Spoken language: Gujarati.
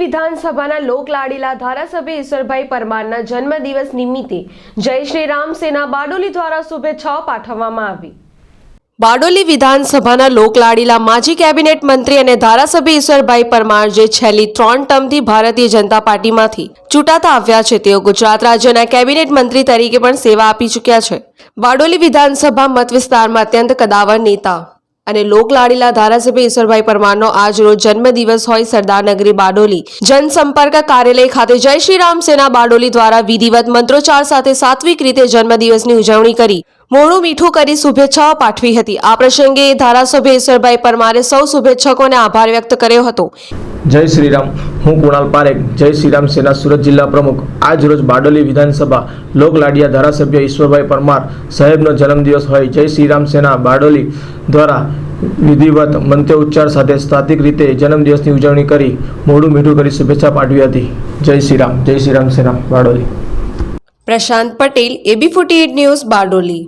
વિધાનસભાના લોકલાડીલા ધારાસભ્ય ઈશ્વરભાઈ પરમારના જન્મદિવસ નિમિત્તે જય શ્રી રામ સેના બારડોલી દ્વારા શુભેચ્છાઓ પાઠવવામાં આવી. બારડોલી વિધાનસભાના લોકલાડીલા માજી કેબિનેટ મંત્રી અને ધારાસભ્ય ઈશ્વરભાઈ પરમાર જે છેલ્લી ત્રણ ટર્મથી ભારતીય જનતા પાર્ટીમાંથી ચૂંટાતા આવ્યા છે, તેઓ ગુજરાત રાજ્યના કેબિનેટ મંત્રી તરીકે પણ સેવા આપી ચૂક્યા છે. બારડોલી વિધાનસભા મત વિસ્તારમાં અત્યંત કદાવર નેતા અને લોકલાડીલા ધારાસભ્ય ઈશ્વરભાઈ પરમારનો આજ રોજ જન્મદિવસ હોય સરદારનગરી બારડોલી. જનસંપર્ક કાર્યાલય ખાતે જય શ્રી રામ સેના બારડોલી દ્વારા વિધિવત મંત્રોચ્ચાર સાથે સાત્વિક રીતે જન્મદિવસની ઉજવણી કરી. મોડું મીઠું કરી શુભેચ્છાઓ પાઠવી હતી. આ પ્રસંગે ધારાસભ્ય ઈશ્વરભાઈ પરમારે સૌ શુભેચ્છકોને આભાર વ્યક્ત કર્યો હતો. જય શ્રીરામ હું કુણાલ પારેખ, જય શ્રીરામ સેના સુરત જિલ્લા પ્રમુખ. આજ રોજ બારડોલી વિધાનસભા લોકલાડિયા ધારાસભ્ય ઈશ્વરભાઈ પરમાર સાહેબનો જન્મદિવસ હોય. જય શ્રીરામ સેના બારડોલી દ્વારા વિધિવત મંત્ય ઉચ્ચાર સાથે સ્થાતિક રીતે જન્મદિવસની ઉજવણી કરી મોડું મીઠું કરી શુભેચ્છા પાઠવી હતી. જય શ્રીરામ જય Shriram Sena Bardoli. Prashant Patel, AB forty news Bardoli.